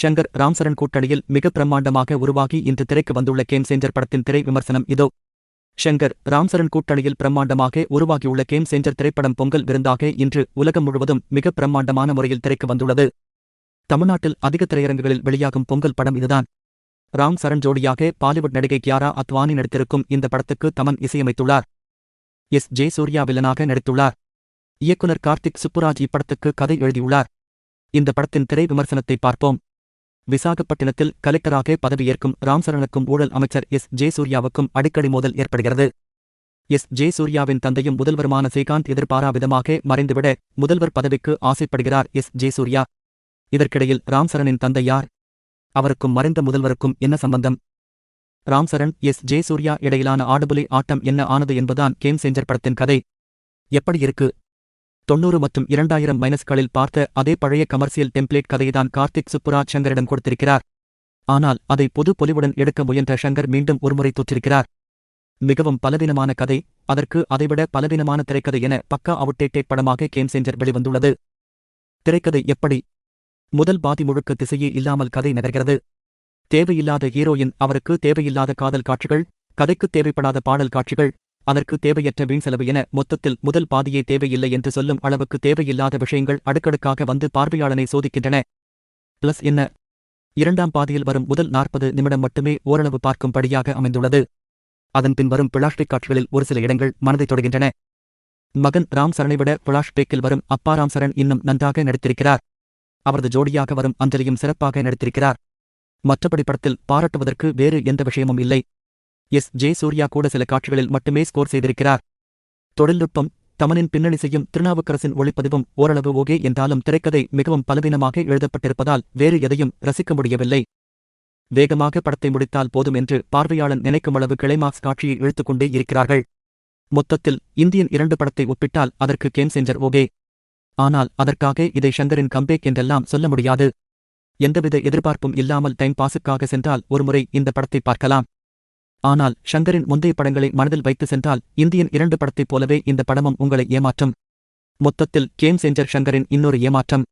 ஷங்கர் ராம்சரண் கூட்டணியில் மிக பிரம்மாண்டமாக உருவாகி இன்று திரைக்கு வந்துள்ள கேம் சேஞ்சர் படத்தின் திரை விமர்சனம் இதோ. ஷங்கர் ராம்சரண் கூட்டணியில் பிரம்மாண்டமாக உருவாகியுள்ள கேம் சேஞ்சர் திரைப்படம் பொங்கல் விருந்தாக இன்று உலகம் முழுவதும் மிக பிரம்மாண்டமான முறையில் திரைக்கு வந்துள்ளது. தமிழ்நாட்டில் அதிக திரையரங்குகளில் வெளியாகும் பொங்கல் படம் இதுதான். ராம் சரண் ஜோடியாக பாலிவுட் நடிகை கியாரா அத்வானி நடித்திருக்கும் இந்த படத்துக்கு தமன் இசையமைத்துள்ளார். எஸ். ஜே சூர்யா வில்லனாக நடித்துள்ளார். இயக்குனர் கார்த்திக் சுப்புராஜ் இப்படத்துக்கு கதை எழுதியுள்ளார். இந்த படத்தின் திரை விமர்சனத்தை பார்ப்போம். விசாகப்பட்டினத்தில் கலெக்டராக பதவியேற்கும் ராம்சரணுக்கும் ஊழல் அமைச்சர் எஸ். ஜே. சூர்யாவுக்கும் அடிக்கடி மோதல் ஏற்படுகிறது. எஸ். ஜே. சூர்யாவின் தந்தையும் முதல்வருமான ஸ்ரீகாந்த் எதிர்பாராவிதமாக மறைந்துவிட முதல்வர் பதவிக்கு ஆசைப்படுகிறார் எஸ். ஜே. சூர்யா. இதற்கிடையில் ராம்சரணின் தந்தை யார்? அவருக்கும் மறைந்த முதல்வருக்கும் என்ன சம்பந்தம்? ராம்சரண் எஸ். ஜே. சூர்யா இடையிலான ஆடுபுலி ஆட்டம் என்ன ஆனது என்பதுதான் கேம் சேஞ்சர் படத்தின் கதை. எப்படி இருக்கு? தொன்னூறு மற்றும் இரண்டாயிரம் மைனஸ்களில் பார்த்த அதே பழைய கமர்சியல் டெம்ப்ளேட் கதையைதான் கார்த்திக் சுப்புராஜ் சங்கரிடம் கொடுத்திருக்கிறார். ஆனால் அதை பொது பொலிவுடன் எடுக்க முயன்ற ஷங்கர் மீண்டும் ஒருமுறை தோற்றிருக்கிறார். மிகவும் பலவீனமான கதை அதற்கு அதைவிட பலவீனமான திரைக்கதை என பக்கா அவுட்டேட்டேட் படமாக கேம் சேஞ்சர் வெளிவந்துள்ளது. திரைக்கதை எப்படி? முதல் பாதி முழுக்க திசையே இல்லாமல் கதை நகர்கிறது. தேவையில்லாத ஹீரோயின் அவருக்கு தேவையில்லாத காதல் காட்சிகள் கதைக்கு தேவைப்படாத பாடல் காட்சிகள் அதற்கு தேவையற்ற வீண் செலவு என மொத்தத்தில் முதல் பாதியே தேவையில்லை என்று சொல்லும் அளவுக்கு தேவையில்லாத விஷயங்கள் அடுக்கடுக்காக வந்து பார்வையாளனை சோதிக்கின்றன. பிளஸ் என்ன? இரண்டாம் பாதியில் வரும் முதல் நாற்பது நிமிடம் மட்டுமே ஓரளவு பார்க்கும்படியாக அமைந்துள்ளது. அதன் பின் வரும் பிளாஷ்டிக் காட்சிகளில் ஒரு சில இடங்கள் மனதை தொடுகின்றன. மகன் ராம் சரனை விட பிளாஷ்பேக்கில் வரும் அப்பா ராம் சரண் இன்னும் நன்றாக நடித்திருக்கிறார். அவரது ஜோடியாக வரும் அஞ்சலியும் சிறப்பாக நடித்திருக்கிறார். மற்றபடி படத்தில் பாராட்டுவதற்கு வேறு எந்த விஷயமும் இல்லை. எஸ். ஜே. சூர்யா கூட சில காட்சிகளில் மட்டுமே ஸ்கோர் செய்திருக்கிறார். தொழில்நுட்பம் தமனின் பின்னணி செய்யும் திருநாவுக்கரசின் ஒளிப்பதிவும் ஓரளவு ஓகே என்றாலும் திரைக்கதை மிகவும் பலவீனமாக எழுதப்பட்டிருப்பதால் வேறு எதையும் ரசிக்க முடியவில்லை. வேகமாக படத்தை முடித்தால் போதும் என்று பார்வையாளன் நினைக்கும் அளவு கிளைமாக்ஸ் காட்சியை இழுத்துக்கொண்டே இருக்கிறார்கள். மொத்தத்தில் இந்தியன் இரண்டு படத்தை ஒப்பிட்டால் அதற்கு கேம் செஞ்சர் ஓகே. ஆனால் அதற்காக இதை சங்கரின் கம்பேக் என்றெல்லாம் சொல்ல முடியாது. எந்தவித எதிர்பார்ப்பும் இல்லாமல் டைம் பாஸுக்காக சென்றால் ஒருமுறை இந்த படத்தை பார்க்கலாம். ஆனால் ஷங்கரின் முந்தைய படங்களை மனதில் வைத்து சென்றால் இந்தியன் இரண்டு படத்தைப் போலவே இந்த படமும் உங்களை ஏமாற்றும். மொத்தத்தில் கேம் செஞ்சர் ஷங்கரின் இன்னொரு ஏமாற்றம்.